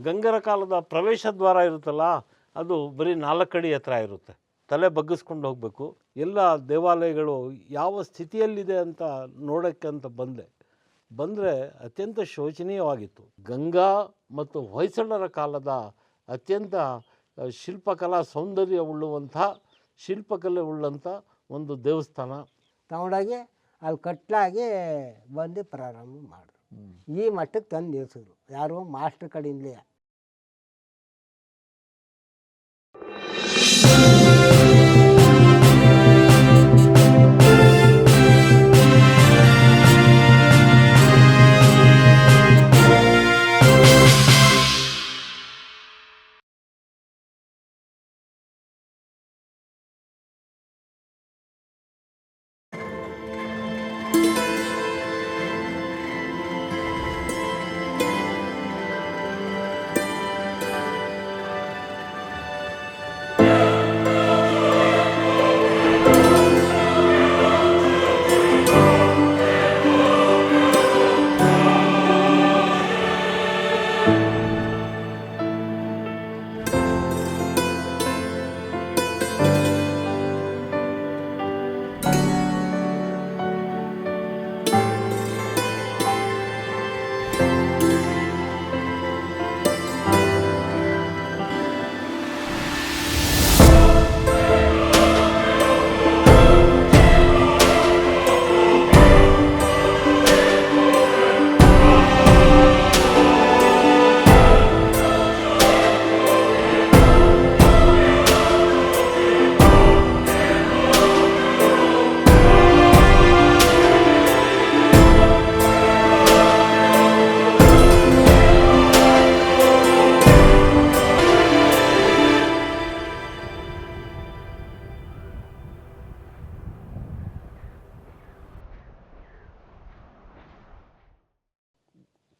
ಗಂಗರ ಕಾಲದ ಪ್ರವೇಶ ದ್ವಾರ ಇರುತ್ತಲ್ಲ ಅದು ಬರೀ ನಾಲ್ಕಡಿ ಎತ್ತರ ಇರುತ್ತೆ. ತಲೆ ಬಗ್ಗಿಸ್ಕೊಂಡು ಹೋಗಬೇಕು. ಎಲ್ಲ ದೇವಾಲಯಗಳು ಯಾವ ಸ್ಥಿತಿಯಲ್ಲಿದೆ ಅಂತ ನೋಡೋಕ್ಕೆ ಅಂತ ಬಂದೆ. ಬಂದರೆ ಅತ್ಯಂತ ಶೋಚನೀಯವಾಗಿತ್ತು. ಗಂಗಾ ಮತ್ತು ಹೊಯ್ಸಳರ ಕಾಲದ ಅತ್ಯಂತ ಶಿಲ್ಪಕಲಾ ಸೌಂದರ್ಯ ಉಳ್ಳುವಂಥ ಶಿಲ್ಪಕಲೆ ಉಳ್ಳಂಥ ಒಂದು ದೇವಸ್ಥಾನ. ತಗೊಂಡಾಗೆ ಅಲ್ಲಿ ಕಟ್ಲಾಗಿ ಬಂದು ಪ್ರಾರಂಭ ಮಾಡಿದ್ರು. ಈ ಮಟ್ಟಕ್ಕೆ ತಂದು ನಿಲ್ಸಿದ್ರು. ಯಾರು ಮಾಸ್ಟರ್ ಕಡೆಯಿಂದಲೇ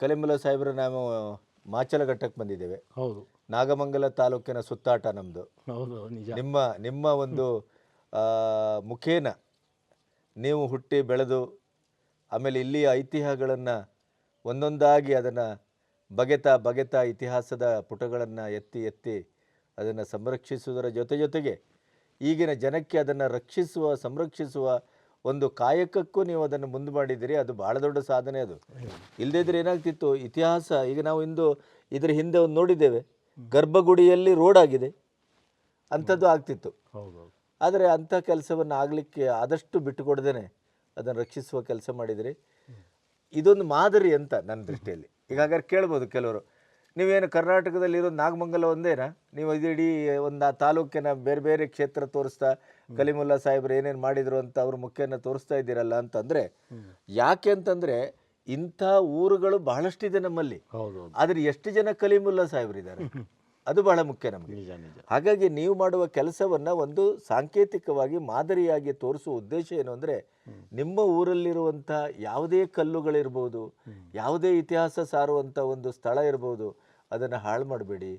ಕಲಿಮಲ ಸಾಹೇಬ್ರ ನಾವು ಮಾಚಲಘಟ್ಟಕ್ಕೆ ಬಂದಿದ್ದೇವೆ. ಹೌದು. ನಾಗಮಂಗಲ ತಾಲೂಕಿನ ಸುತ್ತಾಟ ನಮ್ಮದು ಹೌದು ನಿಜ. ನಿಮ್ಮ ನಿಮ್ಮ ಒಂದು ಆ, ಮುಖೇನ ನೀವು ಹುಟ್ಟಿ ಬೆಳೆದು ಆಮೇಲೆ ಇಲ್ಲಿಯ ಐತಿಹ್ಯಗಳನ್ನು ಒಂದೊಂದಾಗಿ ಅದನ್ನು ಬಗೆತ ಬಗೆತ ಇತಿಹಾಸದ ಪುಟಗಳನ್ನು ಎತ್ತಿ ಎತ್ತಿ ಅದನ್ನು ಸಂರಕ್ಷಿಸುವುದರ ಜೊತೆ ಜೊತೆಗೆ ಈಗಿನ ಜನಕ್ಕೆ ಅದನ್ನು ರಕ್ಷಿಸುವ ಸಂರಕ್ಷಿಸುವ ಒಂದು ಕಾಯಕಕ್ಕೂ ನೀವು ಅದನ್ನು ಮುಂದೆ ಮಾಡಿದ್ದೀರಿ, ಅದು ಭಾಳ ದೊಡ್ಡ ಸಾಧನೆ ಅದು. ಇಲ್ಲದಿದ್ರೆ ಏನಾಗ್ತಿತ್ತು, ಇತಿಹಾಸ, ಈಗ ನಾವು ಇಂದು ಇದರ ಹಿಂದೆ ಒಂದು ನೋಡಿದ್ದೇವೆ, ಗರ್ಭಗುಡಿಯಲ್ಲಿ ರೋಡ್ ಆಗಿದೆ, ಅಂಥದ್ದು ಆಗ್ತಿತ್ತು. ಆದರೆ ಅಂಥ ಕೆಲಸವನ್ನು ಆಗಲಿಕ್ಕೆ ಆದಷ್ಟು ಬಿಟ್ಟುಕೊಡ್ದೇನೆ ಅದನ್ನು ರಕ್ಷಿಸುವ ಕೆಲಸ ಮಾಡಿದಿರಿ. ಇದೊಂದು ಮಾದರಿ ಅಂತ ನನ್ನ ದೃಷ್ಟಿಯಲ್ಲಿ. ಈಗ ಹಾಗಾದ್ರೆ ಕೇಳ್ಬೋದು ಕೆಲವರು. ನೀವೇನು ಕರ್ನಾಟಕದಲ್ಲಿರೋ ನಾಗಮಂಗಲ ಒಂದೇನಾ? ನೀವು ಇದಿಡೀ ಇಡೀ ಒಂದು ಆ ತಾಲೂಕಿನ ಬೇರೆ ಬೇರೆ ಕ್ಷೇತ್ರ ತೋರಿಸ್ತಾ ಕಲಿಮುಲ್ಲಾ ಸಾಹೇಬ್ರು ಏನೇನು ಮಾಡಿದ್ರು ಅಂತ ಅವ್ರ ಮುಖ್ಯನ ತೋರಿಸ್ತಾ ಇದ್ದೀರಲ್ಲ ಅಂತಂದರೆ ಯಾಕೆ ಅಂತಂದರೆ ಇಂಥ ಊರುಗಳು ಬಹಳಷ್ಟಿದೆ ನಮ್ಮಲ್ಲಿ. ಹೌದು ಆದರೆ ಎಷ್ಟು ಜನ ಕಲಿಮುಲ್ಲಾ ಸಾಹೇಬ್ರಿದ್ದಾರೆ ಅದು ಬಹಳ ಮುಖ್ಯ ನಮಗೆ. ಹಾಗಾಗಿ ನೀವು ಮಾಡುವ ಕೆಲಸವನ್ನು ಒಂದು ಸಾಂಕೇತಿಕವಾಗಿ ಮಾದರಿಯಾಗಿ ತೋರಿಸುವ ಉದ್ದೇಶ ಏನು ಅಂದರೆ ನಿಮ್ಮ ಊರಲ್ಲಿರುವಂಥ ಯಾವುದೇ ಕಲ್ಲುಗಳಿರ್ಬೋದು ಯಾವುದೇ ಇತಿಹಾಸ ಸಾರುವಂಥ ಒಂದು ಸ್ಥಳ ಇರ್ಬೋದು ಅದನ್ನು ಹಾಳು ಮಾಡಬೇಡಿ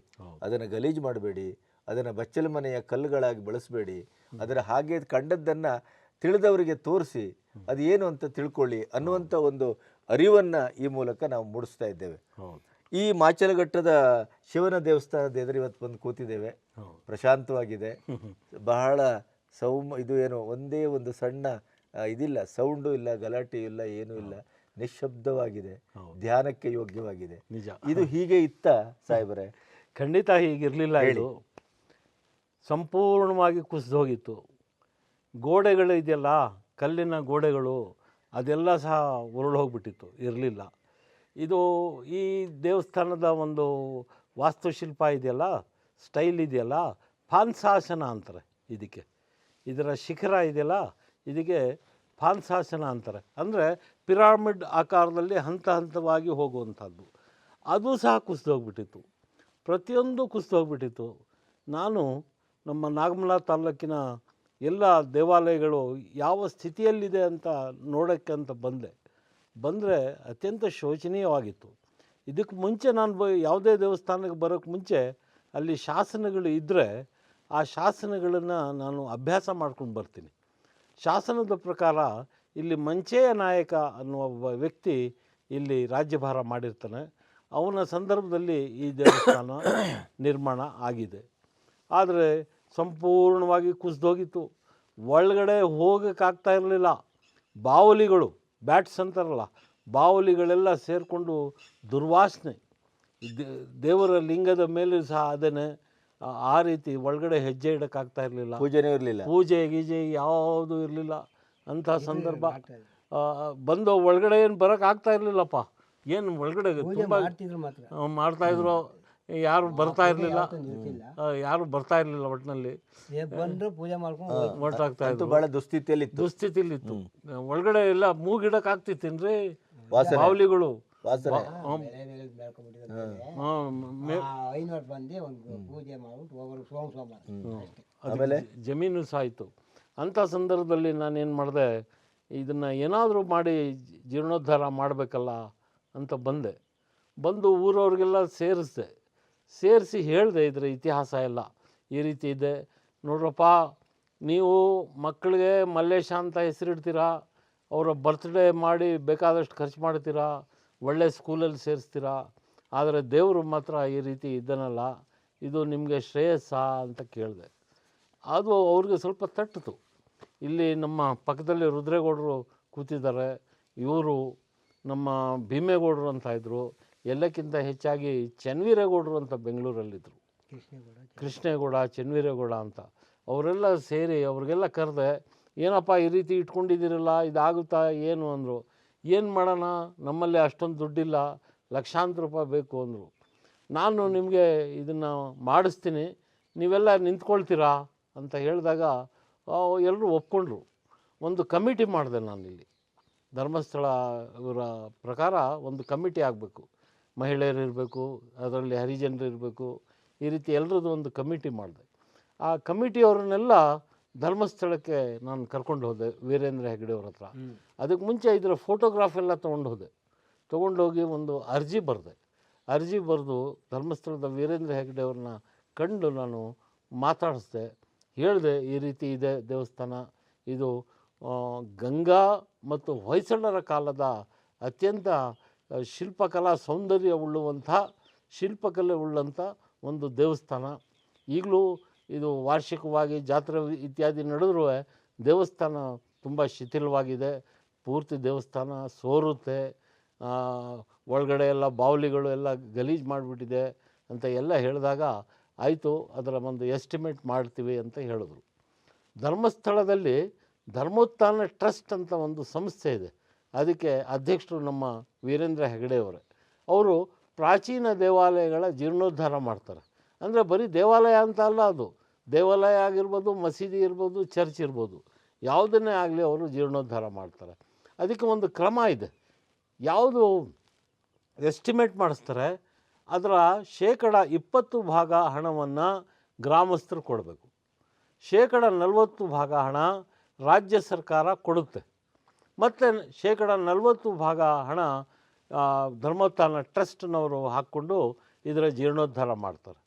ಅದನ್ನು ಗಲೀಜು ಮಾಡಬೇಡಿ ಅದನ್ನು ಬಚ್ಚಲ ಮನೆಯ ಕಲ್ಲುಗಳಾಗಿ ಬಳಸಬೇಡಿ. ಅದರ ಹಾಗೆ ಕಂಡದ್ದನ್ನು ತಿಳಿದವರಿಗೆ ತೋರಿಸಿ ಅದು ಏನು ಅಂತ ತಿಳ್ಕೊಳ್ಳಿ ಅನ್ನುವಂಥ ಒಂದು ಅರಿವನ್ನು ಈ ಮೂಲಕ ನಾವು ಮೂಡಿಸ್ತಾ ಇದ್ದೇವೆ. ಈ ಮಾಚಲಘಟ್ಟದ ಶಿವನ ದೇವಸ್ಥಾನದ ಎದುರು ಇವತ್ತು ಬಂದು ಕೂತಿದ್ದೇವೆ. ಪ್ರಶಾಂತವಾಗಿದೆ ಬಹಳ ಸೌಮ್ ಇದು ಏನು ಒಂದೇ ಒಂದು ಸಣ್ಣ ಇದಿಲ್ಲ ಸೌಂಡು ಇಲ್ಲ ಗಲಾಟೆ ಇಲ್ಲ ಏನೂ ಇಲ್ಲ. ನಿಶ್ಶಬ್ದವಾಗಿದೆ ಧ್ಯಾನಕ್ಕೆ ಯೋಗ್ಯವಾಗಿದೆ. ನಿಜ. ಇದು ಹೀಗೆ ಇತ್ತ ಸಾಹೇಬರೇ? ಖಂಡಿತ ಹೀಗಿರಲಿಲ್ಲ ಇದು. ಸಂಪೂರ್ಣವಾಗಿ ಕುಸಿದು ಹೋಗಿತ್ತು. ಗೋಡೆಗಳು ಇದೆಯಲ್ಲ ಕಲ್ಲಿನ ಗೋಡೆಗಳು ಅದೆಲ್ಲ ಸಹ ಉರುಳು ಹೋಗ್ಬಿಟ್ಟಿತ್ತು ಇರಲಿಲ್ಲ. ಇದು ಈ ದೇವಸ್ಥಾನದ ಒಂದು ವಾಸ್ತುಶಿಲ್ಪ ಇದೆಯಲ್ಲ ಸ್ಟೈಲ್ ಇದೆಯಲ್ಲ ಫಾನ್ಸಾಸನ ಅಂತಾರೆ ಇದಕ್ಕೆ. ಇದರ ಶಿಖರ ಇದೆಯಲ್ಲ ಇದಕ್ಕೆ ಫಾನ್ಸಾಸನ ಅಂತಾರೆ. ಅಂದರೆ ಪಿರಾಮಿಡ್ ಆಕಾರದಲ್ಲಿ ಹಂತ ಹಂತವಾಗಿ ಹೋಗುವಂಥದ್ದು. ಅದು ಸಹ ಕುಸಿದೋಗ್ಬಿಟ್ಟಿತ್ತು. ಪ್ರತಿಯೊಂದು ಕುಸಿದೋಗ್ಬಿಟ್ಟಿತ್ತು. ನಾನು ನಮ್ಮ ನಾಗಮಲ ತಾಲೂಕಿನ ಎಲ್ಲ ದೇವಾಲಯಗಳು ಯಾವ ಸ್ಥಿತಿಯಲ್ಲಿದೆ ಅಂತ ನೋಡೋಕ್ಕೆ ಅಂತ ಬಂದೆ. ಬಂದರೆ ಅತ್ಯಂತ ಶೋಚನೀಯವಾಗಿತ್ತು. ಇದಕ್ಕೆ ಮುಂಚೆ ನಾನು ಬ ಯಾವುದೇ ದೇವಸ್ಥಾನಕ್ಕೆ ಬರೋಕ್ಕೆ ಮುಂಚೆ ಅಲ್ಲಿ ಶಾಸನಗಳು ಇದ್ದರೆ ಆ ಶಾಸನಗಳನ್ನು ನಾನು ಅಭ್ಯಾಸ ಮಾಡ್ಕೊಂಡು ಬರ್ತೀನಿ. ಶಾಸನದ ಪ್ರಕಾರ ಇಲ್ಲಿ ಮಂಚೇಯ ನಾಯಕ ಅನ್ನುವ ಒಬ್ಬ ವ್ಯಕ್ತಿ ಇಲ್ಲಿ ರಾಜ್ಯಭಾರ ಮಾಡಿರ್ತಾನೆ. ಅವನ ಸಂದರ್ಭದಲ್ಲಿ ಈ ದೇವಸ್ಥಾನ ನಿರ್ಮಾಣ ಆಗಿದೆ. ಆದರೆ ಸಂಪೂರ್ಣವಾಗಿ ಕುಸಿದೋಗಿತ್ತು. ಒಳಗಡೆ ಹೋಗೋಕ್ಕಾಗ್ತಾ ಇರಲಿಲ್ಲ. ಬಾವಲಿಗಳು, ಬ್ಯಾಟ್ಸ್ ಅಂತಾರಲ್ಲ, ಬಾವಲಿಗಳೆಲ್ಲ ಸೇರಿಕೊಂಡು ದುರ್ವಾಸನೆ. ದೇವರ ಲಿಂಗದ ಮೇಲೂ ಸಹ ಅದನ್ನೇ ಆ- ರೀತಿ ಒಳಗಡೆ ಹೆಜ್ಜೆ ಇಡೋಕ್ಕಾಗ್ತಾ ಇರಲಿಲ್ಲ. ಪೂಜೆನೂ ಇರಲಿಲ್ಲ. ಪೂಜೆ ಗೀಜೆ ಯಾವುದು ಇರಲಿಲ್ಲ. ಅಂಥ ಸಂದರ್ಭ. ಆ, ಬಂದು ಒಳಗಡೆ ಏನು ಬರೋಕೆ ಆಗ್ತಾ ಇರಲಿಲ್ಲಪ್ಪ. ಏನು ಒಳಗಡೆ ತುಂಬ ಮಾಡ್ತಾ ಇದ್ರು. ಮಾಡ್ತಾಯಿದ್ರು ಯಾರು ಬರ್ತಾ ಇರಲಿಲ್ಲ. ಯಾರು ಬರ್ತಾ ಇರಲಿಲ್ಲ ಒಟ್ಟಿನಲ್ಲಿ ಪೂಜೆ ಮಾಡ್ಕೊಂಡು. ಒಟ್ಟಾಗ್ತಾ ಬಹಳ ದುಸ್ಥಿತಿಯಲ್ಲಿತ್ತು. ದುಸ್ಥಿತಿಲಿತ್ತು ಒಳಗಡೆ ಎಲ್ಲ ಮೂಗಿಡಕ್ಕಾಗ್ತಿತ್ತೇನ್ರಿ. ಬಾವಲಿಗಳು. ವಾಸನೆ. ಬೆಳೆ ಬೆಳೆ ಬೆಳ್ಕೊಂಡ್ಬಿಟ್ಟಿದ್ದಾರೆ. ಆ ಐನೂರು ಬಂದು ಒಂದು ಪೂಜೆ ಮಾಡ್ಬಿಟ್ಟು ಹೋಗೋರು ಸೋಮ ಸೋಮವಾರ. ಅಷ್ಟೇ. ಆಮೇಲೆ? ಜಮೀನು ಸಾಯಿತು ಅಂಥ ಸಂದರ್ಭದಲ್ಲಿ ನಾನೇನು ಮಾಡಿದೆ ಇದನ್ನು ಏನಾದರೂ ಮಾಡಿ ಜೀರ್ಣೋದ್ಧಾರ ಮಾಡಬೇಕಲ್ಲ ಅಂತ ಬಂದೆ. ಬಂದು ಊರವ್ರಿಗೆಲ್ಲ ಸೇರಿಸ್ದೆ. ಸೇರಿಸಿ ಹೇಳಿದೆ ಇದರ ಇತಿಹಾಸ ಎಲ್ಲ. ಈ ರೀತಿ ಇದೆ. ನೋಡ್ರಪ್ಪ ನೀವು ಮಕ್ಕಳಿಗೆ ಮಲ್ಲೇಶ ಅಂತ ಹೆಸರಿಡ್ತೀರಾ? ಅವರ ಬರ್ತ್ಡೇ ಮಾಡಿ ಬೇಕಾದಷ್ಟು ಖರ್ಚು ಮಾಡ್ತೀರಾ? ಒಳ್ಳೆ ಸ್ಕೂಲಲ್ಲಿ ಸೇರಿಸ್ತೀರಾ? ಆದರೆ ದೇವರು ಮಾತ್ರ ಈ ರೀತಿ ಇದ್ದನಲ್ಲ ಇದು ನಿಮಗೆ ಶ್ರೇಯಸ್ಸ ಅಂತ ಕೇಳಿದೆ. ಅದು ಅವ್ರಿಗೆ ಸ್ವಲ್ಪ ತಟ್ಟಿತು. ಇಲ್ಲಿ ನಮ್ಮ ಪಕ್ಕದಲ್ಲಿ ರುದ್ರೇಗೌಡರು ಕೂತಿದ್ದಾರೆ. ಇವರು ನಮ್ಮ ಭೀಮೇಗೌಡರು ಅಂತ ಇದ್ದರು ಎಲ್ಲಕ್ಕಿಂತ ಹೆಚ್ಚಾಗಿ ಚನ್ವೀರೇಗೌಡರು ಅಂತ ಬೆಂಗಳೂರಲ್ಲಿದ್ದರು ಕೃಷ್ಣೇಗೌಡ ಕೃಷ್ಣೇಗೌಡ ಚನ್ವೀರೇಗೌಡ ಅಂತ. ಅವರೆಲ್ಲ ಸೇರಿ ಅವ್ರಿಗೆಲ್ಲ ಕರೆದೆ ಏನಪ್ಪ ಈ ರೀತಿ ಇಟ್ಕೊಂಡಿದ್ದೀರಲ್ಲ ಇದಾಗುತ್ತಾ ಏನು ಅಂದರು. ಏನು ಮಾಡೋಣ? ನಮ್ಮಲ್ಲಿ ಅಷ್ಟೊಂದು ದುಡ್ಡಿಲ್ಲ. ಲಕ್ಷಾಂತರ ರೂಪಾಯಿ ಬೇಕು ಅಂದರು. ನಾನು ನಿಮಗೆ ಇದನ್ನು ಮಾಡಿಸ್ತೀನಿ. ನೀವೆಲ್ಲ ನಿಂತ್ಕೊಳ್ತೀರಾ? ಅಂತ ಹೇಳಿದಾಗ ಎಲ್ಲರೂ ಒಪ್ಕೊಂಡ್ರು. ಒಂದು ಕಮಿಟಿ ಮಾಡಿದೆ ನಾನಿಲ್ಲಿ. ಧರ್ಮಸ್ಥಳ ಇವರ ಪ್ರಕಾರ ಒಂದು ಕಮಿಟಿ ಆಗಬೇಕು. ಮಹಿಳೆಯರು ಇರಬೇಕು, ಅದರಲ್ಲಿ ಹರಿಜನರು ಇರಬೇಕು. ಈ ರೀತಿ ಎಲ್ಲರದ್ದು ಒಂದು ಕಮಿಟಿ ಮಾಡಿದೆ. ಆ ಕಮಿಟಿಯವರನ್ನೆಲ್ಲ ಧರ್ಮಸ್ಥಳಕ್ಕೆ ನಾನು ಕರ್ಕೊಂಡು ಹೋದೆ ವೀರೇಂದ್ರ ಹೆಗಡೆಯವ್ರ ಹತ್ರ. ಅದಕ್ಕೆ ಮುಂಚೆ ಇದರ ಫೋಟೋಗ್ರಾಫ್ ಎಲ್ಲ ತೊಗೊಂಡು ಹೋದೆ. ತೊಗೊಂಡೋಗಿ ಒಂದು ಅರ್ಜಿ ಬರೆದೆ. ಅರ್ಜಿ ಬರೆದು ಧರ್ಮಸ್ಥಳದ ವೀರೇಂದ್ರ ಹೆಗಡೆಯವ್ರನ್ನ ಕಂಡು ನಾನು ಮಾತಾಡಿಸ್ದೆ. ಹೇಳಿದೆ ಈ ರೀತಿ ಇದೆ ದೇವಸ್ಥಾನ. ಇದು ಗಂಗಾ ಮತ್ತು ಹೊಯ್ಸಳರ ಕಾಲದ ಅತ್ಯಂತ ಶಿಲ್ಪಕಲಾ ಸೌಂದರ್ಯ ಉಳ್ಳುವಂಥ ಶಿಲ್ಪಕಲೆ ಉಳ್ಳಂಥ ಒಂದು ದೇವಸ್ಥಾನ. ಈಗಲೂ ಇದು ವಾರ್ಷಿಕವಾಗಿ ಜಾತ್ರೆ ಇತ್ಯಾದಿ ನಡೆದ್ರೂ ದೇವಸ್ಥಾನ ತುಂಬ ಶಿಥಿಲವಾಗಿದೆ. ಪೂರ್ತಿ ದೇವಸ್ಥಾನ ಸೋರುತ್ತೆ. ಒಳಗಡೆ ಎಲ್ಲ ಬಾವಲಿಗಳು ಎಲ್ಲ ಗಲೀಜು ಮಾಡಿಬಿಟ್ಟಿದೆ ಅಂತ ಎಲ್ಲ ಹೇಳಿದಾಗ ಆಯಿತು, ಅದರ ಒಂದು ಎಸ್ಟಿಮೇಟ್ ಮಾಡ್ತೀವಿ ಅಂತ ಹೇಳಿದ್ರು. ಧರ್ಮಸ್ಥಳದಲ್ಲಿ ಧರ್ಮೋತ್ಥಾನ ಟ್ರಸ್ಟ್ ಅಂತ ಒಂದು ಸಂಸ್ಥೆ ಇದೆ. ಅದಕ್ಕೆ ಅಧ್ಯಕ್ಷರು ನಮ್ಮ ವೀರೇಂದ್ರ ಹೆಗಡೆಯವರೇ. ಅವರು ಪ್ರಾಚೀನ ದೇವಾಲಯಗಳ ಜೀರ್ಣೋದ್ಧಾರ ಮಾಡ್ತಾರೆ. ಅಂದರೆ ಬರೀ ದೇವಾಲಯ ಅಂತ ಅಲ್ಲ ಅದು. ದೇವಾಲಯ ಆಗಿರ್ಬೋದು, ಮಸೀದಿ ಇರ್ಬೋದು, ಚರ್ಚ್ ಇರ್ಬೋದು. ಯಾವುದನ್ನೇ ಆಗಲಿ ಅವರು ಜೀರ್ಣೋದ್ಧಾರ ಮಾಡ್ತಾರೆ. ಅದಕ್ಕೆ ಒಂದು ಕ್ರಮ ಇದೆ. ಯಾವುದು ಎಸ್ಟಿಮೇಟ್ ಮಾಡಿಸ್ತಾರೆ, ಅದರ ಶೇಕಡ ಇಪ್ಪತ್ತು ಭಾಗ ಹಣವನ್ನು ಗ್ರಾಮಸ್ಥರು ಕೊಡಬೇಕು. ಶೇಕಡ ನಲವತ್ತು ಭಾಗ ಹಣ ರಾಜ್ಯ ಸರ್ಕಾರ ಕೊಡುತ್ತೆ. ಮತ್ತು ಶೇಕಡ ನಲವತ್ತು ಭಾಗ ಹಣ ಧರ್ಮಸ್ಥಾನ ಟ್ರಸ್ಟ್ನವರು ಹಾಕ್ಕೊಂಡು ಇದರ ಜೀರ್ಣೋದ್ಧಾರ ಮಾಡ್ತಾರೆ.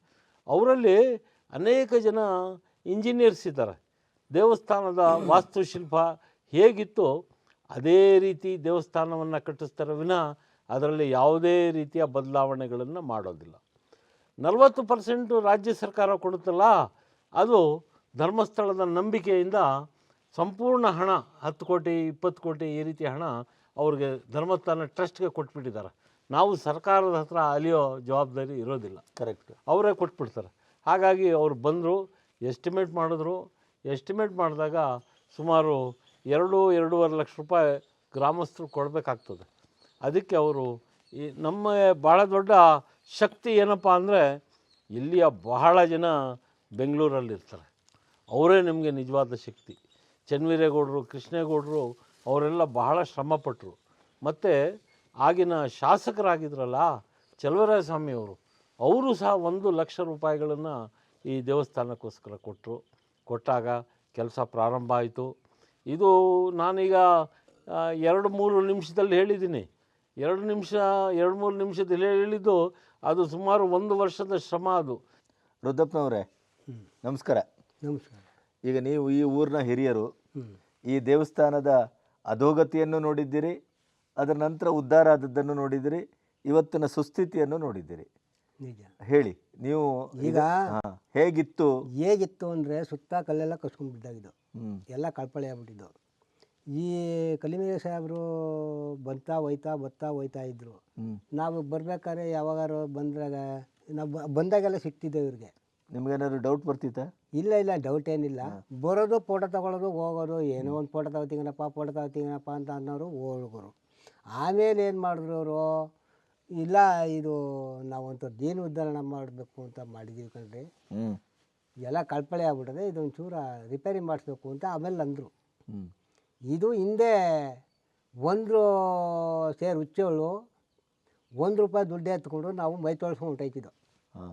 ಅವರಲ್ಲಿ ಅನೇಕ ಜನ ಇಂಜಿನಿಯರ್ಸ್ ಇದ್ದಾರೆ. ದೇವಸ್ಥಾನದ ವಾಸ್ತುಶಿಲ್ಪ ಹೇಗಿತ್ತು ಅದೇ ರೀತಿ ದೇವಸ್ಥಾನವನ್ನು ಕಟ್ಟಿಸ್ತಾರೆ ವಿನ ಅದರಲ್ಲಿ ಯಾವುದೇ ರೀತಿಯ ಬದಲಾವಣೆಗಳನ್ನು ಮಾಡೋದಿಲ್ಲ. ನಲವತ್ತು ಪರ್ಸೆಂಟು ರಾಜ್ಯ ಸರ್ಕಾರ ಕೊಡುತ್ತಲ್ಲ, ಅದು ಧರ್ಮಸ್ಥಳದ ನಂಬಿಕೆಯಿಂದ ಸಂಪೂರ್ಣ ಹಣ, ಹತ್ತು ಕೋಟಿ, ಇಪ್ಪತ್ತು ಕೋಟಿ ಈ ರೀತಿ ಹಣ ಅವ್ರಿಗೆ ಧರ್ಮಸ್ಥಾನ ಟ್ರಸ್ಟ್ಗೆ ಕೊಟ್ಬಿಟ್ಟಿದ್ದಾರೆ. ನಾವು ಸರ್ಕಾರದ ಹತ್ರ ಅಲಿಯೋ ಜವಾಬ್ದಾರಿ ಇರೋದಿಲ್ಲ. ಕರೆಕ್ಟ್ ಅವರೇ ಕೊಟ್ಬಿಡ್ತಾರೆ. ಹಾಗಾಗಿ ಅವ್ರು ಬಂದರು ಎಸ್ಟಿಮೇಟ್ ಮಾಡಿದ್ರು. ಎಸ್ಟಿಮೇಟ್ ಮಾಡಿದಾಗ ಸುಮಾರು ಎರಡು ಎರಡೂವರೆ ಲಕ್ಷ ರೂಪಾಯಿ ಗ್ರಾಮಸ್ಥರು ಕೊಡಬೇಕಾಗ್ತದೆ. ಅದಕ್ಕೆ ಅವರು ಈ ನಮ್ಮ ಭಾಳ ದೊಡ್ಡ ಶಕ್ತಿ ಏನಪ್ಪ ಅಂದರೆ ಇಲ್ಲಿಯ ಬಹಳ ಜನ ಬೆಂಗಳೂರಲ್ಲಿರ್ತಾರೆ. ಅವರೇ ನಿಮಗೆ ನಿಜವಾದ ಶಕ್ತಿ. ಚನ್ವೀರೇಗೌಡರು ಕೃಷ್ಣೇಗೌಡರು ಅವರೆಲ್ಲ ಬಹಳ ಶ್ರಮಪಟ್ಟರು ಮತ್ತು ಆಗಿನ ಶಾಸಕರಾಗಿದ್ರಲ್ಲ ಚಲುವರಾಯಸ್ವಾಮಿಯವರು ಅವರು ಸಹ ಒಂದು ಲಕ್ಷ ರೂಪಾಯಿಗಳನ್ನು ಈ ದೇವಸ್ಥಾನಕ್ಕೋಸ್ಕರ ಕೊಟ್ಟರು ಕೊಟ್ಟಾಗ ಕೆಲಸ ಪ್ರಾರಂಭ ಆಯಿತು. ಇದು ನಾನೀಗ ಎರಡು ಮೂರು ನಿಮಿಷದಲ್ಲಿ ಹೇಳಿದ್ದೀನಿ. ಎರಡು ನಿಮಿಷ ಎರಡು ಮೂರು ನಿಮಿಷದಲ್ಲಿ ಹೇಳಿದ್ದು ಅದು ಸುಮಾರು ಒಂದು ವರ್ಷದ ಶ್ರಮ ಅದು. ರುದ್ರಪ್ಪನವರೇ ನಮಸ್ಕಾರ. ನಮಸ್ಕಾರ. ಈಗ ನೀವು ಈ ಊರಿನ ಹಿರಿಯರು ಈ ದೇವಸ್ಥಾನದ ಅಧೋಗತಿಯನ್ನು ನೋಡಿದ್ದೀರಿ ಅದರ ನಂತರ ಉದ್ಧಾರ ಆದದ್ದನ್ನು ನೋಡಿದಿರಿ ಇವತ್ತಿನ ಸುಸ್ಥಿತಿಯನ್ನು ನೋಡಿದ್ದೀರಿ ನಿಜ. ಹೇಳಿ ನೀವು ಈಗ ಹೇಗಿತ್ತು? ಹೇಗಿತ್ತು ಅಂದರೆ ಸುತ್ತ ಕಲ್ಲೆಲ್ಲ ಕಸ್ಕೊಂಡು ಬಿದ್ದಾಗಿದ್ದು. ಹ್ಮ್. ಎಲ್ಲ ಕಳ್ಪಳೆ ಆಗ್ಬಿಟ್ಟಿದ್ದು. ಈ ಕಲಿಮೇಲೆ ಸಾಹೇಬರು ಬಂತಾ ಹೋಯ್ತಾ ಬತ್ತಾ ಹೋಯ್ತಾ ಇದ್ರು. ನಾವು ಬರ್ಬೇಕಾದ್ರೆ ಯಾವಾಗಾರು ಬಂದಾಗ ನಾವು ಬಂದಾಗೆಲ್ಲ ಸಿಕ್ತಿದ್ದೇವೆ ಇವ್ರಿಗೆ. ನಿಮ್ಗೇನಾದ್ರು ಡೌಟ್ ಬರ್ತಿತ್ತಾ? ಇಲ್ಲ ಇಲ್ಲ ಡೌಟ್ ಏನಿಲ್ಲ. ಬರೋದು ಫೋಟೋ ತಗೊಳ್ಳೋದು ಹೋಗೋದು ಏನೋ ಒಂದು ಫೋಟೋ ತಗೋತೀನಪ್ಪ ಫೋಟೋ ತಗೋತೀನಪ್ಪ ಅಂತ ಅನ್ನೋರು ಹೋಗೋರು ಆಮೇಲೆ ಏನು ಮಾಡಿದ್ರು ಅವರು? ಇಲ್ಲ ಇದು ನಾವಂತ ದೀನ ಉದ್ಧಾರಣ ಮಾಡಬೇಕು ಅಂತ ಮಾಡಿದ್ದೀವಿ ಕಣ್ರಿ. ಎಲ್ಲ ಕಳ್ಪಳೆ ಆಗ್ಬಿಟ್ಟದೆ ಇದೊಂದು ಚೂರ ರಿಪೇರಿ ಮಾಡಿಸ್ಬೇಕು ಅಂತ ಆಮೇಲೆ ಅಂದರು ಇದು ಹಿಂದೆ ಒಂದು ಸೇರು ಹುಚ್ಚೋಳು ಒಂದು ರೂಪಾಯಿ ದುಡ್ಡು ಎತ್ಕೊಂಡು ನಾವು ಮೈ ತೊಳ್ಸ್ಕೊಂಡು ಹೊಂಟೈತಿದ್ದೋ ಹಾ.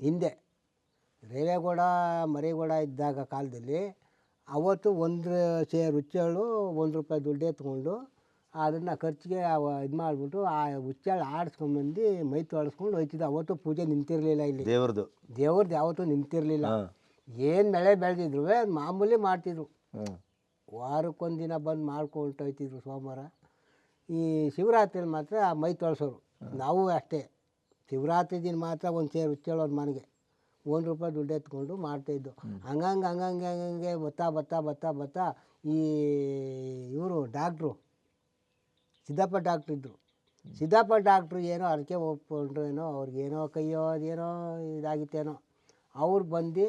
ಹಿಂದೆ. ರೇವೇಗೌಡ ಮರಿಗೌಡ ಇದ್ದಾಗ ಕಾಲದಲ್ಲಿ ಅವತ್ತು ಒಂದು ಸೇರು ಹುಚ್ಚೇಳು ಒಂದು ರೂಪಾಯಿ ದುಡ್ಡು ಎತ್ಕೊಂಡು ಅದನ್ನು ಖರ್ಚಿಗೆ ಇದು ಮಾಡಿಬಿಟ್ಟು ಆ ಹುಚ್ಚೆಳ್ ಆಡಿಸ್ಕೊಂಡ್ಬಂದು ಮೈ ತೊಳ್ಸ್ಕೊಂಡು ಹೋಯ್ತಿದ್ದ. ಅವತ್ತು ಪೂಜೆ ನಿಂತಿರಲಿಲ್ಲ ಇಲ್ಲಿ. ದೇವ್ರದ್ದು ದೇವ್ರದ್ದು ಯಾವತ್ತೂ ನಿಂತಿರಲಿಲ್ಲ. ಏನು ಬೆಳೆ ಬೆಳೆದಿದ್ರು ಮಾಮೂಲಿ ಮಾಡ್ತಿದ್ರು. ವಾರಕ್ಕೊಂದಿನ ವಾರಕ್ಕೊಂದು ದಿನ ಬಂದು ಮಾಡ್ಕೊಂಡು ಹೋಯ್ತಿದ್ರು ಸೋಮವಾರ. ಈ ಶಿವರಾತ್ರಿಲಿ ಮಾತ್ರ ಮೈ ತೊಳ್ಸೋರು. ನಾವು ಅಷ್ಟೇ. ಶಿವರಾತ್ರಿ ದಿನ ಮಾತ್ರ ಒಂದು ಸೇರು ಹುಚ್ಚೇಳೋರು ಮನೆಗೆ. ಒಂದು ರೂಪಾಯಿ ದುಡ್ಡು ಎತ್ಕೊಂಡು ಮಾಡ್ತಾಯಿದ್ದು ಹಂಗಂಗೆ ಹಂಗಂಗೆ ಹಂಗಂಗೆ ಬತ್ತಾ ಬತ್ತಾ ಬತ್ತಾ ಬತ್ತಾ ಈ ಇವರು ಡಾಕ್ಟ್ರು ಸಿದ್ದಪ್ಪ ಡಾಕ್ಟ್ರ್ ಇದ್ದರು ಸಿದ್ದಪ್ಪ ಡಾಕ್ಟ್ರು ಏನೋ ಅದಕ್ಕೆ ಒಪ್ಕೊಂಡ್ರು ಏನೋ ಅವ್ರಿಗೇನೋ ಕೈಯೋ ಅದೇನೋ ಇದಾಗಿತ್ತೇನೋ ಅವ್ರು ಬಂದು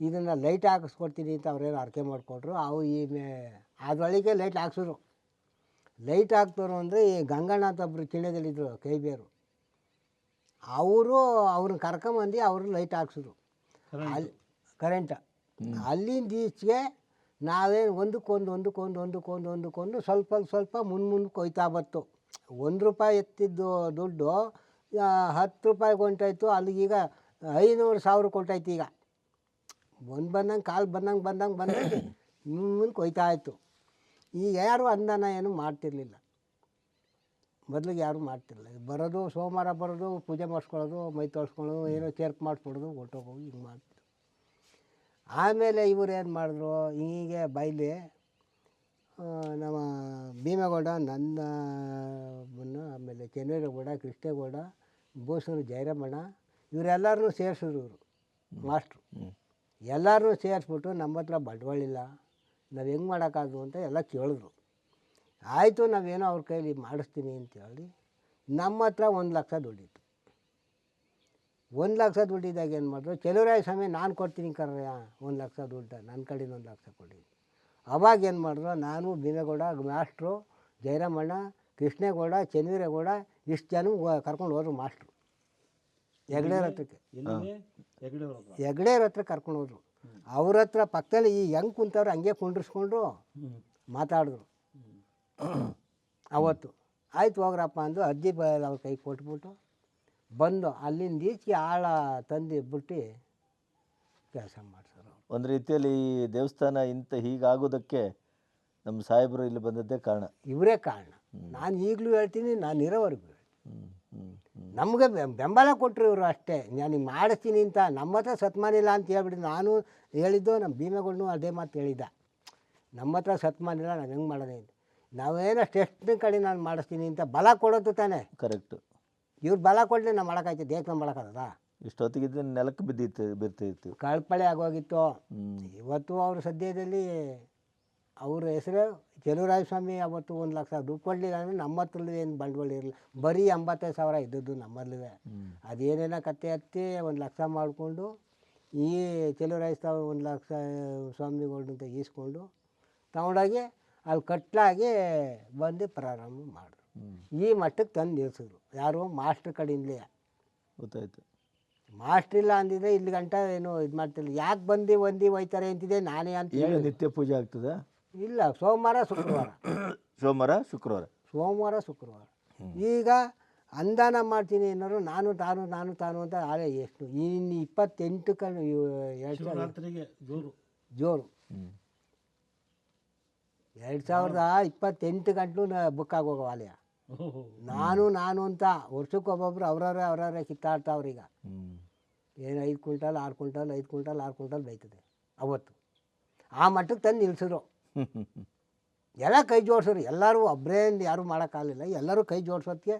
ಇದನ್ನು ಲೈಟ್ ಹಾಕಿಸ್ಕೊಡ್ತೀನಿ ಅಂತ ಅವ್ರೇನೋ ಅರಕೆ ಮಾಡಿಕೊಟ್ರು ಅವು ಈ ಮೇ ಅದರೊಳಗೆ ಲೈಟ್ ಹಾಕ್ಸಿದ್ರು. ಲೈಟ್ ಹಾಕ್ತವ್ರು ಅಂದರೆ ಈ ಗಂಗಣ್ಣ ಅಂತ ಒಬ್ಬರು ಕಿಣ್ಯದಲ್ಲಿದ್ದರು ಕೈ ಬೇರು ಅವರು ಅವ್ರನ್ನ ಕರ್ಕೊಂಬಂದು ಅವರು ಲೈಟ್ ಹಾಕ್ಸಿದ್ರು. ಅಲ್ಲಿ ಕರೆಂಟ ಅಲ್ಲಿಂದ ಈಚೆಗೆ ನಾವೇನು ಒಂದಕ್ಕೊಂದು ಒಂದಕ್ಕೊಂದು ಒಂದಕ್ಕೊಂದು ಒಂದಕ್ಕೊಂದು ಸ್ವಲ್ಪ ಸ್ವಲ್ಪ ಮುಂದೆ ಮುಂದಕ್ಕೆ ಹೋಯ್ತಾ ಬಂತು. ಒಂದು ರೂಪಾಯಿ ಎತ್ತಿದ್ದು ದುಡ್ಡು ಹತ್ತು ರೂಪಾಯಿಗೆ ಹೊಂಟೋಯ್ತು ಅಲ್ಲಿಗೀಗ ಐನೂರು ಸಾವಿರ ಕೊಟ್ಟೈತಿ ಈಗ. ಒಂದು ಬಂದಂಗೆ, ಕಾಲು ಬಂದಂಗೆ ಬಂದಂಗೆ ಬಂದಂಗೆ ಮುಂದಕ್ಕೆ ಹೋಯ್ತಾ ಇತ್ತು ಈಗ ಯಾರು ಅನ್ನನ ಏನು ಮಾಡ್ತಿರ್ಲಿಲ್ಲ. ಮೊದಲಿಗೆ ಯಾರು ಮಾಡ್ತಿರಲಿಲ್ಲ. ಬರೋದು ಸೋಮವಾರ ಬರೋದು ಪೂಜೆ ಮಾಡಿಸ್ಕೊಳ್ಳೋದು, ಮೈ ತೊಳ್ಸ್ಕೊಳ್ಳೋದು, ಏನೋ ಚೇರ್ಪ್ ಮಾಡಿಸ್ಕೊಡೋದು ಹೊಟ್ಟೋಗೋಗಿ ಹಿಂಗೆ ಮಾಡ್ತಿದ್ರು ಆಮೇಲೆ ಇವ್ರು ಏನು ಮಾಡಿದ್ರು ಹೀಗೆ ಬೈಲಿ ನಮ್ಮ ಭೀಮೇಗೌಡ ನನ್ನ ಆಮೇಲೆ ಚೆನ್ನವೀರಗೌಡ ಕೃಷ್ಣೇಗೌಡ ಬೋಸೂರು ಜಯರಮಣ ಇವರೆಲ್ಲರನ್ನೂ ಸೇರಿಸಿದ್ರು ಇವರು. ಮಾಸ್ಟ್ರು. ಎಲ್ಲರನ್ನೂ ಸೇರಿಸ್ಬಿಟ್ಟು ನಮ್ಮ ಹತ್ರ ಬಂಡವಾಳ ಇಲ್ಲ ನಾವು ಹೆಂಗೆ ಮಾಡೋಕ್ಕಾದ್ರು ಅಂತ ಎಲ್ಲ ಕೇಳಿದ್ರು. ಆಯಿತು ನಾವೇನೋ ಅವ್ರ ಕೈಲಿ ಮಾಡಿಸ್ತೀನಿ ಅಂತೇಳಿ ನಮ್ಮ ಹತ್ರ ಒಂದು ಲಕ್ಷ ದುಡ್ಡಿತ್ತು. ಒಂದು ಲಕ್ಷ ದುಡ್ಡಿದ್ದಾಗ ಏನು ಮಾಡಿದ್ರು ಚೆಲುವರಾಯ ಸ್ವಾಮಿ ನಾನು ಕೊಡ್ತೀನಿ ಕರ್ರಯ್ಯ ಒಂದು ಲಕ್ಷ ದುಡ್ಡು ನನ್ನ ಕಡೆಯಿಂದ ಒಂದು ಲಕ್ಷ ಕೊಡಿ. ಅವಾಗ ಏನು ಮಾಡಿದ್ರು ನಾನು ಭೀಮೇಗೌಡ ಮಾಸ್ಟ್ರು ಜಯರಾಮಣ್ಣ ಕೃಷ್ಣೇಗೌಡ ಚನ್ನವೀರೇಗೌಡ ಇಷ್ಟು ಜನ ಕರ್ಕೊಂಡು ಹೋದ್ರು ಮಾಸ್ಟ್ರು. ಹೆಗ್ಡೇರ ಹತ್ರಕ್ಕೆ. ಹೆಗ್ಡೇರ ಹತ್ರ. ಕರ್ಕೊಂಡು ಹೋದ್ರು. ಅವ್ರ ಹತ್ರ ಪಕ್ಕದಲ್ಲಿ ಈ ಹೆಂಗ್ ಕುಂತವ್ರು ಹಂಗೆ ಕುಂಡ್ರಿಸ್ಕೊಂಡು ಮಾತಾಡಿದ್ರು. ಅವತ್ತು. ಆಯ್ತು ಹೋಗ್ರಪ್ಪ ಅಂದು ಅರ್ಜಿ ಬ ಅವ್ರ ಕೈ ಕೊಟ್ಬಿಟ್ಟು ಬಂದು ಅಲ್ಲಿಂದ ಈಚೆಗೆ ಆಳ ತಂದು ಬಿಟ್ಟು ಕೆಲಸ ಮಾಡ್ತಾರೆ ಅವ್ರು. ಒಂದು ರೀತಿಯಲ್ಲಿ ಈ ದೇವಸ್ಥಾನ ಇಂಥ ಹೀಗಾಗೋದಕ್ಕೆ ನಮ್ಮ ಸಾಹೇಬರು ಇಲ್ಲಿ ಬಂದದ್ದೇ ಕಾರಣ. ಇವರೇ ಕಾರಣ. ನಾನು ಈಗಲೂ ಹೇಳ್ತೀನಿ ನಾನು ಇರೋವರೆಗೂ ಹೇಳ್ತೀನಿ. ಹ್ಮ್ ಹ್ಮ್ ಹ್ಮ್. ನಮಗೆ ಬೆಂಬಲ ಕೊಟ್ಟರು ಇವರು ಅಷ್ಟೇ. ನಾನು ಹಿಂಗೆ ಮಾಡಿಸ್ತೀನಿ ಅಂತ ನಮ್ಮ ಹತ್ರ ಸತ್ಮಾನಿಲ್ಲ ಅಂತ ಹೇಳ್ಬಿಟ್ಟು ನಾನು ಹೇಳಿದ್ದು ನಮ್ಮ ಭೀಮೇಗೌಡನು ಅದೇ ಮಾತು ಹೇಳಿದ್ದ. ನಮ್ಮ ಹತ್ರ ಸತ್ಮಾನಿಲ್ಲ ನಾನು ಹೆಂಗೆ ಮಾಡೋದೇ ಅಂತ ನಾವೇನೋ ಟೆಸ್ಟ್ನ ಕಡೆ ನಾನು ಮಾಡಿಸ್ತೀನಿ ಅಂತ ಬಲ ಕೊಡೋದು ತಾನೇ. ಕರೆಕ್ಟ್ ಇವ್ರು ಬಲ ಕೊಡಲಿ ನಾವು ಮಾಡೋಕ್ಕಾಯ್ತು ದೇಶ ಮಾಡೋಕ್ಕಾಗದ ಇಷ್ಟೊತ್ತಿಗಿದ್ರೆ ನೆಲಕ್ಕೆ ಬಿದ್ದಿತ್ತು ಬಿರ್ತಿತ್ತು. ಕಳ್ಪಳೆ ಆಗೋಗಿತ್ತು. ಇವತ್ತು ಅವ್ರ ಸದ್ಯದಲ್ಲಿ ಅವ್ರ ಹೆಸರು ಚೆಲುವರಾಯ ಸ್ವಾಮಿ ಅವತ್ತು ಒಂದು ಲಕ್ಷ ದುಡ್ಡು ಕೊಡಲಿಲ್ಲ ಅಂದರೆ ನಮ್ಮ ಹತ್ರಲ್ಲೂ ಏನು ಬಂಡವಾಳ ಇರಲಿಲ್ಲ. ಬರೀ ಎಂಬತ್ತೈದು ಸಾವಿರ ಇದ್ದದ್ದು ನಮ್ಮಲ್ಲೂ ಅದೇನೇನ ಕತ್ತೆ ಹತ್ತಿ ಒಂದು ಲಕ್ಷ ಮಾಡಿಕೊಂಡು ಈ ಚೆಲುವರಾಯ ಸ್ವಾಮಿ ಒಂದು ಲಕ್ಷ ಸ್ವಾಮಿಗಳ್ನಂತ ಈಸ್ಕೊಂಡು ತಗೊಂಡೋಗಿ ಅಲ್ಲಿ ಕಟ್ಲಾಗಿ ಬಂದು ಪ್ರಾರಂಭ ಮಾಡಿದ್ರು ಈ ಮಟ್ಟಕ್ಕೆ ತಂದು ನಿಲ್ಸಿದ್ರು. ಯಾರು ಮಾಸ್ಟ್ರ್ ಕಡೆಯಿಂದಲೇ. ಗೊತ್ತಾಯ್ತು. ಮಾಸ್ಟ್ರ್ ಇಲ್ಲ ಅಂದಿದ್ರೆ ಇಲ್ಲಿ ಗಂಟ ಏನು ಇದು ಮಾಡ್ತಿಲ್ಲ. ಯಾಕೆ ಬಂದು ಒಂದಿ ಒಯ್ತಾರೆ ಅಂತಿದೆ ನಾನೇ ಅಂತ ಈಗ ಹೇಳಿ ನಿತ್ಯ ಪೂಜೆ ಆಗ್ತದೆ? ಇಲ್ಲ ಸೋಮವಾರ ಶುಕ್ರವಾರ. ಸೋಮವಾರ ಶುಕ್ರವಾರ? ಸೋಮವಾರ ಶುಕ್ರವಾರ. ಈಗ ಅಂದಾನ ಮಾಡ್ತೀನಿ ಅನ್ನೋರು ನಾನು ತಾನು ನಾನು ತಾನು ಅಂತ ಆಳೆ ಎಷ್ಟು? ಇನ್ನು ಇಪ್ಪತ್ತೆಂಟು ಕಣ್ಣು ಎರಡು ಸಾವಿರ. ಜೋರು. ಎರಡು ಸಾವಿರದ ಇಪ್ಪತ್ತೆಂಟು ಗಂಟಲು ಬುಕ್ ಆಗೋಗ ಆಲಯ ನಾನು ನಾನು ಅಂತ ವರ್ಷಕ್ಕೆ ಒಬ್ಬೊಬ್ರು ಅವ್ರವ್ರೆ ಅವ್ರವ್ರೆ ಕಿತ್ತಾಡ್ತಾವ್ರೀಗ ಈಗ. ಏನು ಐದು ಕ್ವಿಂಟಲ್ ಆರು ಕ್ವಿಂಟಲ್ ಐದು ಕ್ವಿಂಟಲ್ ಆರು ಕ್ವಿಂಟಲ್ ಬೈತದೆ ಅವತ್ತು. ಆ ಮಟ್ಟಕ್ಕೆ ತಂದು ಹ್ಮ್ ಎಲ್ಲ ಕೈ ಜೋಡಿಸೋರು. ಎಲ್ಲರೂ ಒಬ್ಬರೇ ಯಾರೂ ಮಾಡೋಕ್ಕಾಗಲಿಲ್ಲ ಎಲ್ಲರೂ ಕೈ ಜೋಡಿಸೋದಕ್ಕೆ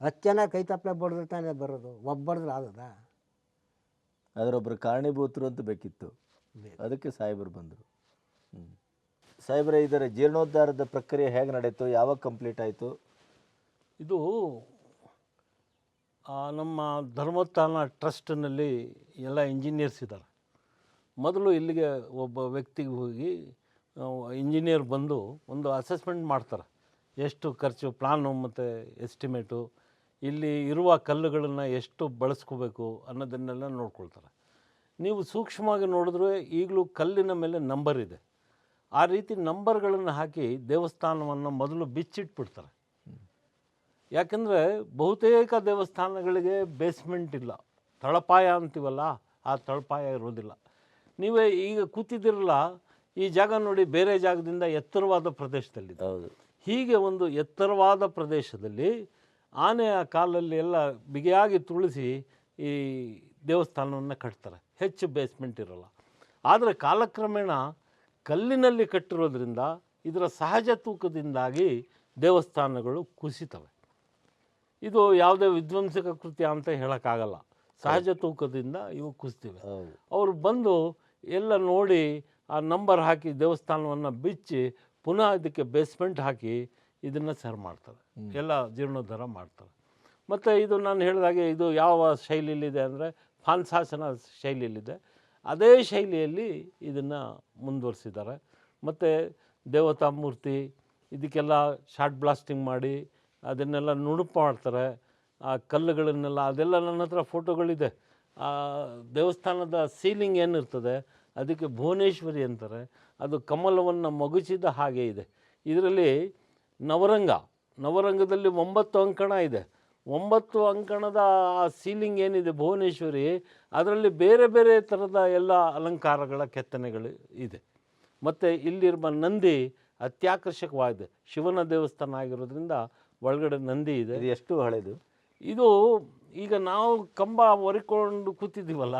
ಹತ್ತು ಜನ ಕೈ ತಪ್ಪಲೆ ಬಡಿದ್ರೆ ತಾನೇ ಬರೋದು. ಒಬ್ಬಡ್ದ್ರೆ ಆದದ. ಅದರೊಬ್ಬರು ಕಾರಣೀಭೂತರು ಅಂತ ಬೇಕಿತ್ತು. ಅದಕ್ಕೆ ಸಾಹೇಬರು ಬಂದರು. ಹ್ಞೂ ಸಾಹೇಬ್ರೆ ಇದರ ಜೀರ್ಣೋದ್ಧಾರದ ಪ್ರಕ್ರಿಯೆ ಹೇಗೆ ನಡೆಯಿತು? ಯಾವಾಗ ಕಂಪ್ಲೀಟ್ ಆಯಿತು? ಇದು ನಮ್ಮ ಧರ್ಮಸ್ಥಾನ ಟ್ರಸ್ಟ್ನಲ್ಲಿ ಎಲ್ಲ ಇಂಜಿನಿಯರ್ಸ್ ಇದ್ದಾರೆ. ಮೊದಲು ಇಲ್ಲಿಗೆ ಒಬ್ಬ ವ್ಯಕ್ತಿಗೆ ಹೋಗಿ ಇಂಜಿನಿಯರ್ ಬಂದು ಒಂದು ಅಸೆಸ್ಮೆಂಟ್ ಮಾಡ್ತಾರೆ. ಎಷ್ಟು ಖರ್ಚು, ಪ್ಲಾನು ಮತ್ತು ಎಸ್ಟಿಮೇಟು, ಇಲ್ಲಿ ಇರುವ ಕಲ್ಲುಗಳನ್ನು ಎಷ್ಟು ಬಳಸ್ಕೋಬೇಕು ಅನ್ನೋದನ್ನೆಲ್ಲ ನೋಡ್ಕೊಳ್ತಾರೆ. ನೀವು ಸೂಕ್ಷ್ಮವಾಗಿ ನೋಡಿದ್ರೆ ಈಗಲೂ ಕಲ್ಲಿನ ಮೇಲೆ ನಂಬರ್ ಇದೆ. ಆ ರೀತಿ ನಂಬರ್ಗಳನ್ನು ಹಾಕಿ ದೇವಸ್ಥಾನವನ್ನು ಮೊದಲು ಬಿಚ್ಚಿಟ್ಬಿಡ್ತಾರೆ. ಯಾಕಂದರೆ ಬಹುತೇಕ ದೇವಸ್ಥಾನಗಳಿಗೆ ಬೇಸ್ಮೆಂಟ್ ಇಲ್ಲ. ತಳಪಾಯ ಅಂತೀವಲ್ಲ ಆ ತಳಪಾಯ ಇರೋದಿಲ್ಲ. ನೀವೇ ಈಗ ಕೂತಿದ್ದಿರಲ್ಲ ಈ ಜಾಗ ನೋಡಿ ಬೇರೆ ಜಾಗದಿಂದ ಎತ್ತರವಾದ ಪ್ರದೇಶದಲ್ಲಿದೆ. ಹೌದು. ಹೀಗೆ ಒಂದು ಎತ್ತರವಾದ ಪ್ರದೇಶದಲ್ಲಿ ಆನೆಯ ಕಾಲಲ್ಲಿ ಎಲ್ಲ ಬಿಗಿಯಾಗಿ ತುಳಿಸಿ ಈ ದೇವಸ್ಥಾನವನ್ನು ಕಟ್ತಾರೆ. ಹೆಚ್ಚು ಬೇಸ್ಮೆಂಟ್ ಇರಲ್ಲ. ಆದರೆ ಕಾಲಕ್ರಮೇಣ ಕಲ್ಲಿನಲ್ಲಿ ಕಟ್ಟಿರೋದ್ರಿಂದ ಇದರ ಸಹಜ ತೂಕದಿಂದಾಗಿ ದೇವಸ್ಥಾನಗಳು ಕುಸಿತವೆ. ಇದು ಯಾವುದೇ ವಿಧ್ವಂಸಕ ಕೃತ್ಯ ಅಂತ ಹೇಳೋಕ್ಕಾಗಲ್ಲ. ಸಹಜ ತೂಕದಿಂದ ಇವು ಕುಸ್ತಿವೆ. ಅವರು ಬಂದು ಎಲ್ಲ ನೋಡಿ ಆ ನಂಬರ್ ಹಾಕಿ ದೇವಸ್ಥಾನವನ್ನು ಬಿಚ್ಚಿ ಪುನಃ ಇದಕ್ಕೆ ಬೇಸ್ಮೆಂಟ್ ಹಾಕಿ ಇದನ್ನು ಸರ್ ಮಾಡ್ತಾರೆ. ಎಲ್ಲ ಜೀರ್ಣೋದ್ಧಾರ ಮಾಡ್ತಾರೆ. ಮತ್ತು ಇದು ನಾನು ಹೇಳಿದಾಗೆ ಇದು ಯಾವ ಶೈಲಿಯಲ್ಲಿದೆ ಅಂದರೆ ಫಾನ್ಸಾಸನ ಶೈಲಿಯಲ್ಲಿದೆ. ಅದೇ ಶೈಲಿಯಲ್ಲಿ ಇದನ್ನು ಮುಂದುವರಿಸಿದ್ದಾರೆ. ಮತ್ತು ದೇವತಾ ಮೂರ್ತಿ ಇದಕ್ಕೆಲ್ಲ ಶಾರ್ಟ್ ಬ್ಲಾಸ್ಟಿಂಗ್ ಮಾಡಿ ಅದನ್ನೆಲ್ಲ ನುಣುಪು ಮಾಡ್ತಾರೆ. ಆ ಕಲ್ಲುಗಳನ್ನೆಲ್ಲ, ಅದೆಲ್ಲ ನನ್ನ ಹತ್ರ ಫೋಟೋಗಳಿದೆ. ಆ ದೇವಸ್ಥಾನದ ಸೀಲಿಂಗ್ ಏನಿರ್ತದೆ, ಅದಕ್ಕೆ ಭುವನೇಶ್ವರಿ ಅಂತಾರೆ. ಅದು ಕಮಲವನ್ನು ಮಗುಚಿದ ಹಾಗೆ ಇದೆ. ಇದರಲ್ಲಿ ನವರಂಗ, ನವರಂಗದಲ್ಲಿ ಒಂಬತ್ತು ಅಂಕಣ ಇದೆ. ಒಂಬತ್ತು ಅಂಕಣದ ಆ ಸೀಲಿಂಗ್ ಏನಿದೆ ಭುವನೇಶ್ವರಿ, ಅದರಲ್ಲಿ ಬೇರೆ ಬೇರೆ ಥರದ ಎಲ್ಲ ಅಲಂಕಾರಗಳ ಕೆತ್ತನೆಗಳು ಇದೆ. ಮತ್ತು ಇಲ್ಲಿರುವ ನಂದಿ ಅತ್ಯಾಕರ್ಷಕವಾಗಿದೆ. ಶಿವನ ದೇವಸ್ಥಾನ ಆಗಿರೋದ್ರಿಂದ ಒಳಗಡೆ ನಂದಿ ಇದೆ. ಇದು ಎಷ್ಟು ಹಳೆದು? ಇದು ಈಗ ನಾವು ಕಂಬ ಒರಿಕೊಂಡು ಕೂತಿದ್ದೀವಲ್ಲ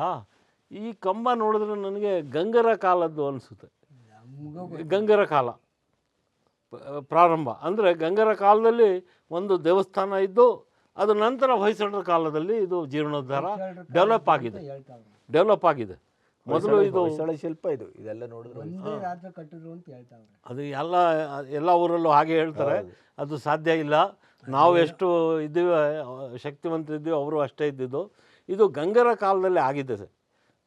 ಈ ಕಂಬ ನೋಡಿದ್ರೆ ನನಗೆ ಗಂಗರ ಕಾಲದ್ದು ಅನಿಸುತ್ತೆ. ಗಂಗರ ಕಾಲ ಪ್ರಾರಂಭ. ಅಂದರೆ ಗಂಗರ ಕಾಲದಲ್ಲಿ ಒಂದು ದೇವಸ್ಥಾನ ಇದ್ದು ಅದು ನಂತರ ಹೊಯ್ಸಳರ ಕಾಲದಲ್ಲಿ ಇದು ಜೀರ್ಣೋದ್ಧಾರ ಡೆವಲಪ್ ಆಗಿದೆ. ಡೆವಲಪ್ ಆಗಿದೆ. ಮೊದಲು ಇದು ಹೊಯ್ಸಳ ಶಿಲ್ಪ ಇದು. ಇದೆಲ್ಲ ನೋಡಿದ್ರೆ ಒಂದೇ ರಾತ್ರಿ ಕಟ್ಟಿದ್ರು ಅಂತ ಹೇಳ್ತಾವ್ರೆ. ಅದು ಎಲ್ಲ ಎಲ್ಲ ಊರಲ್ಲೂ ಹಾಗೆ ಹೇಳ್ತಾರೆ. ಅದು ಸಾಧ್ಯ ಇಲ್ಲ. ನಾವು ಎಷ್ಟು ಇದ್ದೀವಿ ಶಕ್ತಿವಂತರಿದ್ದೀವಿ ಅವರು ಅಷ್ಟೇ ಇದ್ದಿದ್ದು. ಇದು ಗಂಗರ ಕಾಲದಲ್ಲಿ ಆಗಿದೆ ಸರ್.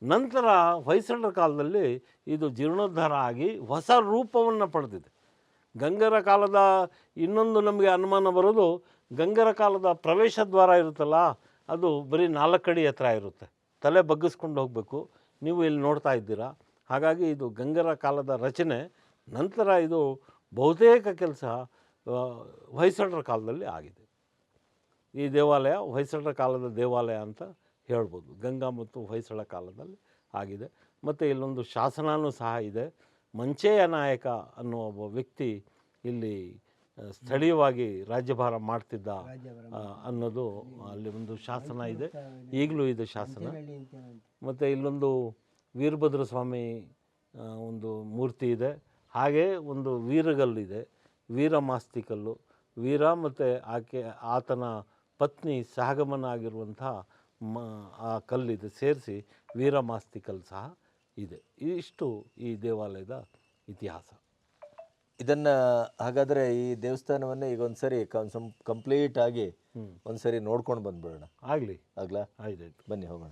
ನಂತರ ಹೊಯ್ಸಳರ ಕಾಲದಲ್ಲಿ ಇದು ಜೀರ್ಣೋದ್ಧಾರ ಆಗಿ ಹೊಸ ರೂಪವನ್ನು ಪಡೆದಿದೆ. ಗಂಗರ ಕಾಲದ ಇನ್ನೊಂದು ನಮಗೆ ಅನುಮಾನ ಬರೋದು ಗಂಗರ ಕಾಲದ ಪ್ರವೇಶ ದ್ವಾರ ಇರುತ್ತಲ್ಲ ಅದು ಬರೀ ಅಡಿ ಎತ್ತರ ಇರುತ್ತೆ. ತಲೆ ಬಗ್ಗಿಸ್ಕೊಂಡು ಹೋಗಬೇಕು. ನೀವು ಇಲ್ಲಿ ನೋಡ್ತಾ ಇದ್ದೀರಾ? ಹಾಗಾಗಿ ಇದು ಗಂಗರ ಕಾಲದ ರಚನೆ, ನಂತರ ಇದು ಬಹುತೇಕ ಕೆಲಸ ಹೊಯ್ಸಳರ ಕಾಲದಲ್ಲಿ ಆಗಿದೆ. ಈ ದೇವಾಲಯ ಹೊಯ್ಸಳರ ಕಾಲದ ದೇವಾಲಯ ಅಂತ ಹೇಳ್ಬೋದು. ಗಂಗಾ ಮತ್ತು ಹೊಯ್ಸಳ ಕಾಲದಲ್ಲಿ ಆಗಿದೆ. ಮತ್ತು ಇಲ್ಲೊಂದು ಶಾಸನವೂ ಸಹ ಇದೆ. ಮಂಚೇಯ ನಾಯಕ ಅನ್ನುವ ಒಬ್ಬ ವ್ಯಕ್ತಿ ಇಲ್ಲಿ ಸ್ಥಳೀಯವಾಗಿ ರಾಜ್ಯಭಾರ ಮಾಡ್ತಿದ್ದ ಅನ್ನೋದು ಅಲ್ಲಿ ಒಂದು ಶಾಸನ ಇದೆ. ಈಗಲೂ ಇದೆ ಶಾಸನ. ಮತ್ತು ಇಲ್ಲೊಂದು ವೀರಭದ್ರ ಸ್ವಾಮಿ ಒಂದು ಮೂರ್ತಿ ಇದೆ. ಹಾಗೆ ಒಂದು ವೀರಗಲ್ಲಿದೆ ವೀರ ಮಾಸ್ತಿಕಲ್ಲು. ವೀರ ಮತ್ತು ಆಕೆ ಆತನ ಪತ್ನಿ ಸಹಗಮನ ಆಗಿರುವಂಥ ಮ ಆ ಕಲ್ಲಿದೆ ಸೇರಿಸಿ ವೀರ ಮಾಸ್ತಿಕಲ್ ಸಹ ಇದೆ. ಇಷ್ಟು ಈ ದೇವಾಲಯದ ಇತಿಹಾಸ. ಇದನ್ನ ಹಾಗಾದರೆ ಈ ದೇವಸ್ಥಾನವನ್ನೇ ಈಗ ಒಂದ್ಸರಿ ಕಂಪ್ಲೀಟ್ ಆಗಿ ಒಂದ್ಸರಿ ನೋಡ್ಕೊಂಡು ಬಂದ್ಬಿಡೋಣ. ಆಗಲಿ. ಆಗ್ಲಾ? ಆಯ್ತಾಯ್ತು ಬನ್ನಿ ಹೋಗೋಣ.